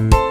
Весна.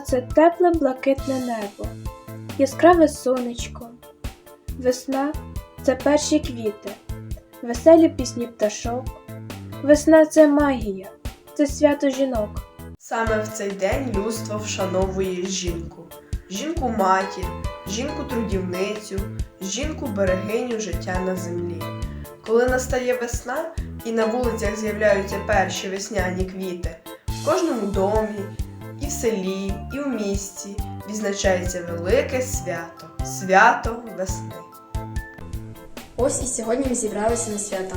Це тепле блакитне небо, яскраве сонечко. Весна це перші квіти, веселі пісні пташок. Весна це магія, це свято жінок. Саме в цей день людство вшановує жінку, жінку матір, жінку трудівницю, жінку берегиню життя на землі. Коли настає весна і на вулицях з'являються перші весняні квіти, в кожному домі, і в селі, і в місті відзначається велике свято свято весни. Ось і сьогодні ми зібралися на свято.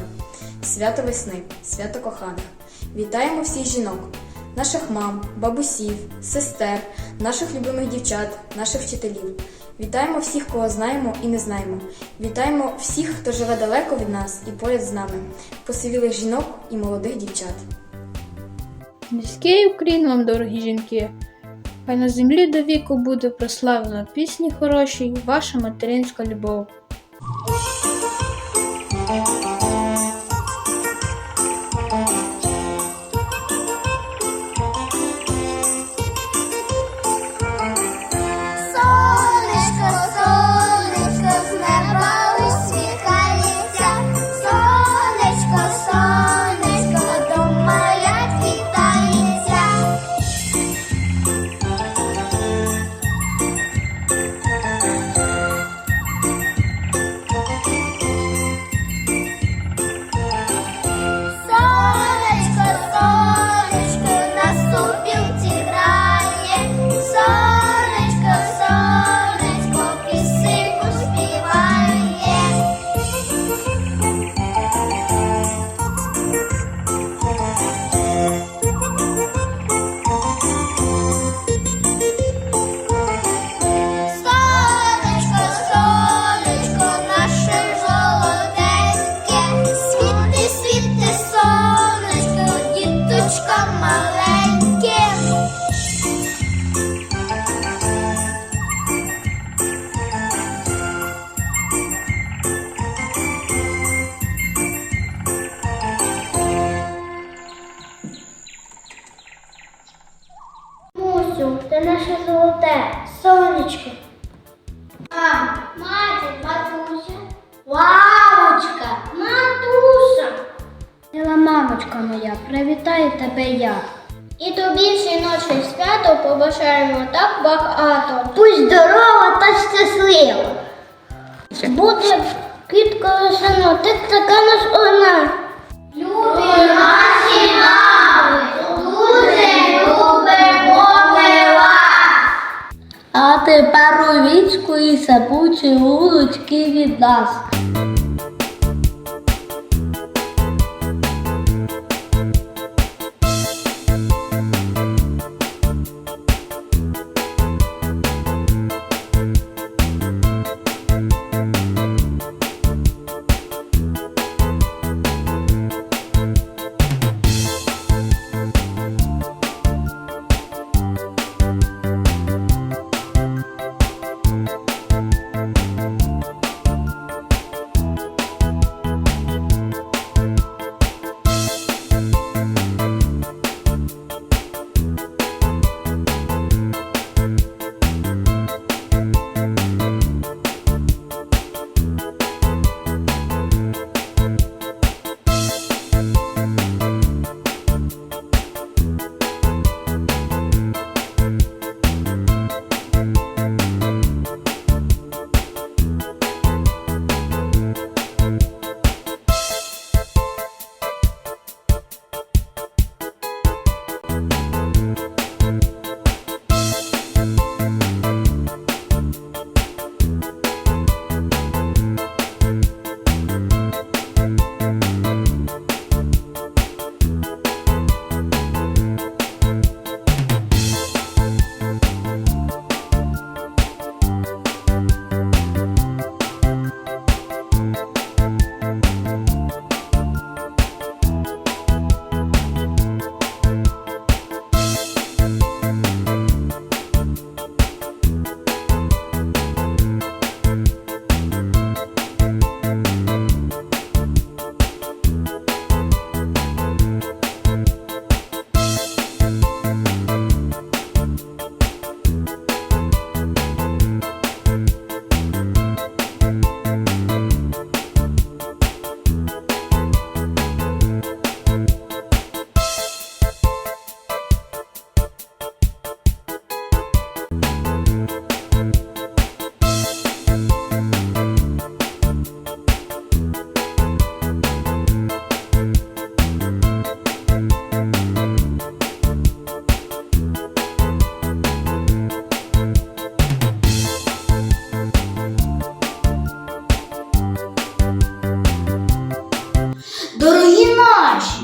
Свято весни, свято коханих. Вітаємо всіх жінок, наших мам, бабусів, сестер, наших любимих дівчат, наших вчителів. Вітаємо всіх, кого знаємо і не знаємо. Вітаємо всіх, хто живе далеко від нас і поряд з нами, посивілих жінок і молодих дівчат. Низький уклін вам, дорогі жінки. Хай на землі до віку буде прославлена пісні хороші, ваша материнська любов. Буде квітка весна, ти така нас одна. Любі наші мами, дуже любимо мила. А тепер у вічку і сапучі вулички від нас.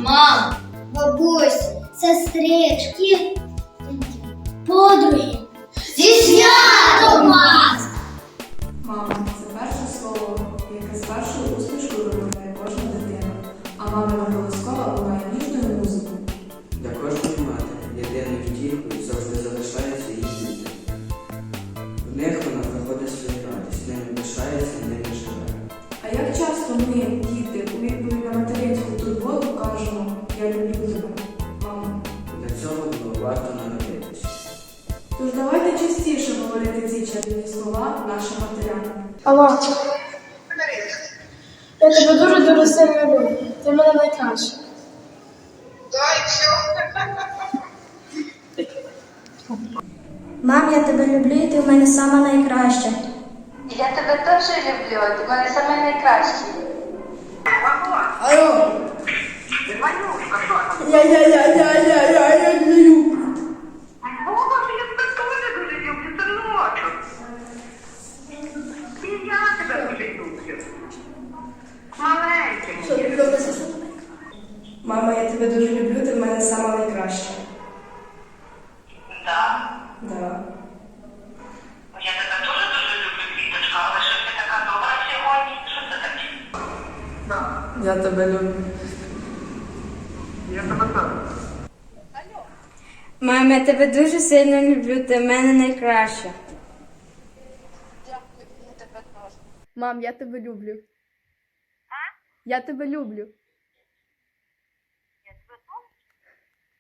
Мам, бабусь, сестрички, подруги. Зі сильно люблю. Ти мене найкраща. Мам, я тебе люблю, і ти в мене сама найкраща. Я тебе теж люблю, ти в мене саме найкращий. Мама, я тебе дуже люблю, ти в мене сама найкраща. Так, Да. я тебе дуже дуже люблю, квіточка, але що ти така добра сьогодні? Що це таке? Я тебе люблю. Я тебе теж. Мама, я тебе дуже сильно люблю, ти в мене найкраща. Мам, я тебе люблю. Я тебе люблю.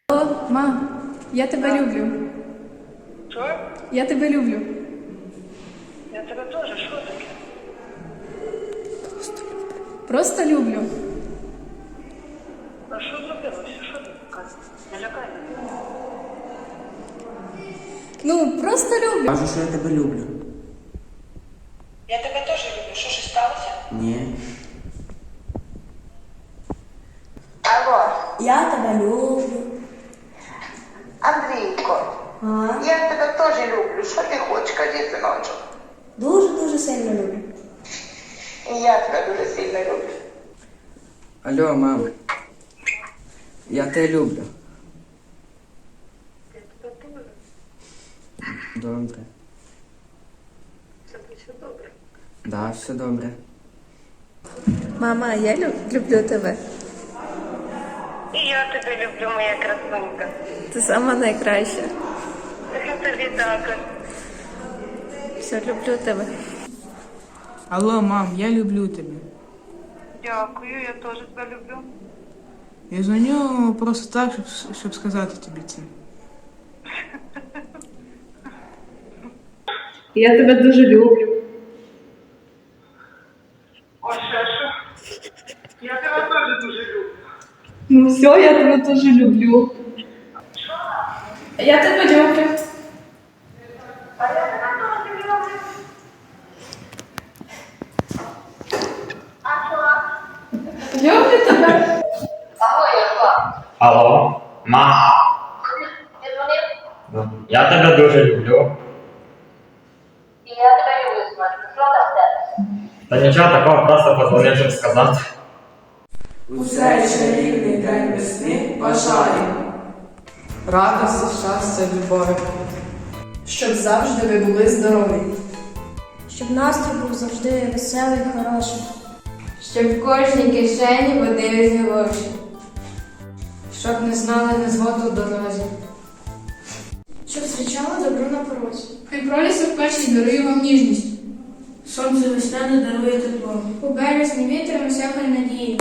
О, мам, я тебе люблю. Що? Я тебе люблю. Я тебе теж, що таке? Просто люблю. А що зробилося? Що ти така? Не лякай. Ну, просто люблю. Кажу, що я тебе люблю. Я тебе теж люблю. Що ж сталося? Ні. Алло, Я тебе люблю. Андрійко, я тебе теж люблю. Що ти хочеш, кажи, синочок? Дуже-дуже сильно люблю. І я тебе дуже сильно люблю. Алло, мам. Я тебе люблю. Добре. Це все добре. Да, все добре. Мама, я люблю тебе. І я тебе люблю, моя красунька. Ти сама найкраща. Я тобі так. Все, люблю тебе. Алло, мам, я люблю тебе. Дякую, я теж тебе люблю. Я дзвоню просто так, щоб, щоб сказати тобі це. Я тебе дуже люблю. О, ще що? Я тебе теж дуже люблю. Ну все, я тебе теж люблю. Я тебе люблю. Люблю тебе. Алло, ма. Я тебе дуже люблю. Я тебе люблю, синочку. Що там в тебе? Та нічого такого, просто позвонив, щоб сказати. У цей чарівний день весни бажаємо радості, щастя, любові. Щоб завжди ви були здорові. Щоб настрій був завжди веселий і хороший. Щоб в кожній кишені водились гроші. Щоб не знали незводу дорозі. Щоб зустрічало добро на порозі. Хай пролісок перший дарує вам ніжність. Сонце весняне дарує тепло. У березні вітер усякої надії.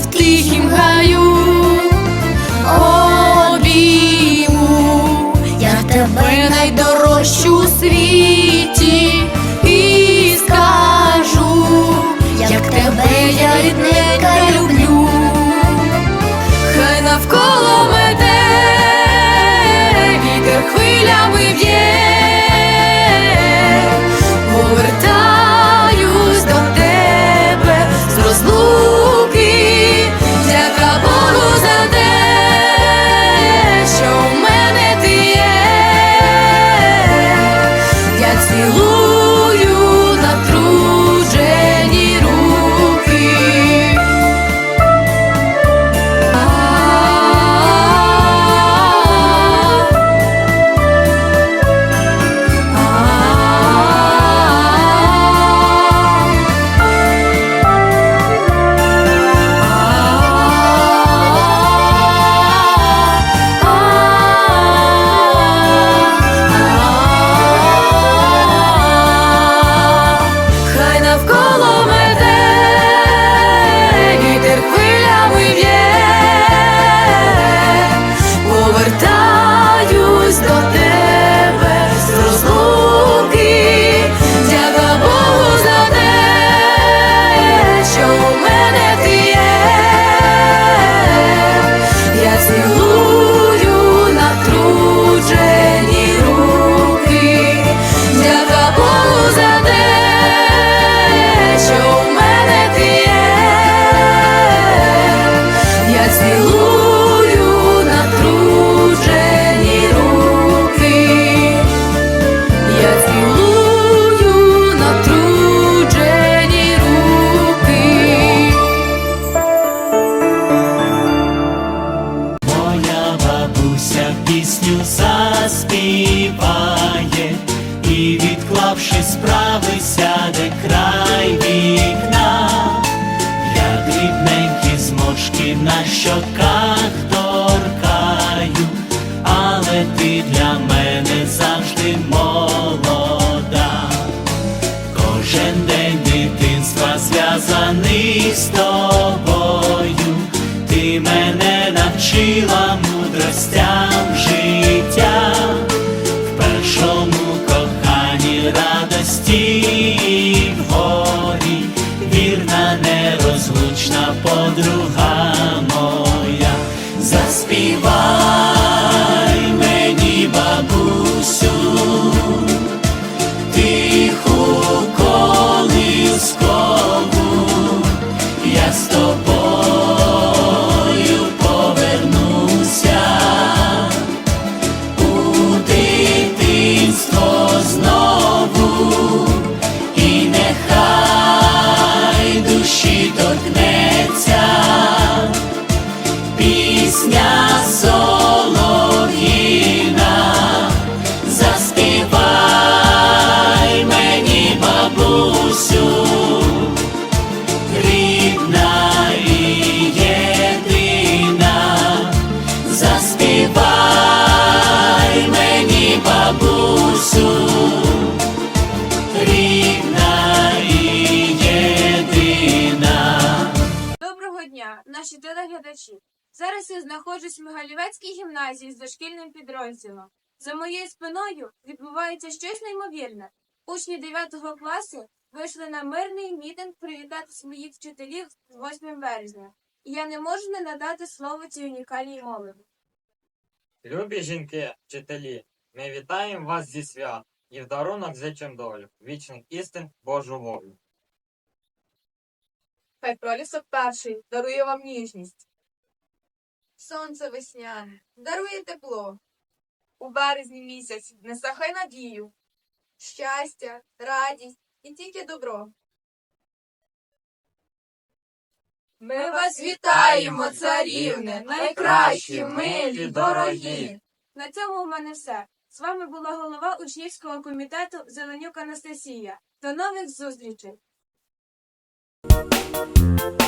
Тихім гаю обійму. Я тебе найдорожчу у світі і скажу, як тебе я рідненька люблю, хай навколо мене вітер хвилями б'є, пісню заспіває. І, відклавши справи, сяде край вікна, я дрібненькі зморшки на щоках торкаю, але ти для мене завжди молода. Кожен день дитинства зв'язаний з тобою, ти мене навчила наші телеглядачі. Зараз я знаходжусь в Мигалівецькій гімназії з дошкільним підрозділом. За моєю спиною відбувається щось неймовірне. Учні 9 класу вийшли на мирний мітинг привітати своїх вчителів з 8 березня. І я не можу не надати слово цій унікальній молоді. Любі жінки, вчителі, ми вітаємо вас зі свят і в дарунок зичим долю, вічних істин Божу волю. Хай пролісок перший дарує вам ніжність. Сонце весняне дарує тепло. У березні місяць несе хай надію, щастя, радість і тільки добро. Ми вас вітаємо, царівне, найкращі, милі, дорогі. На цьому в мене все. З вами була голова учнівського комітету Зеленюк Анастасія. До нових зустрічей! Thank you.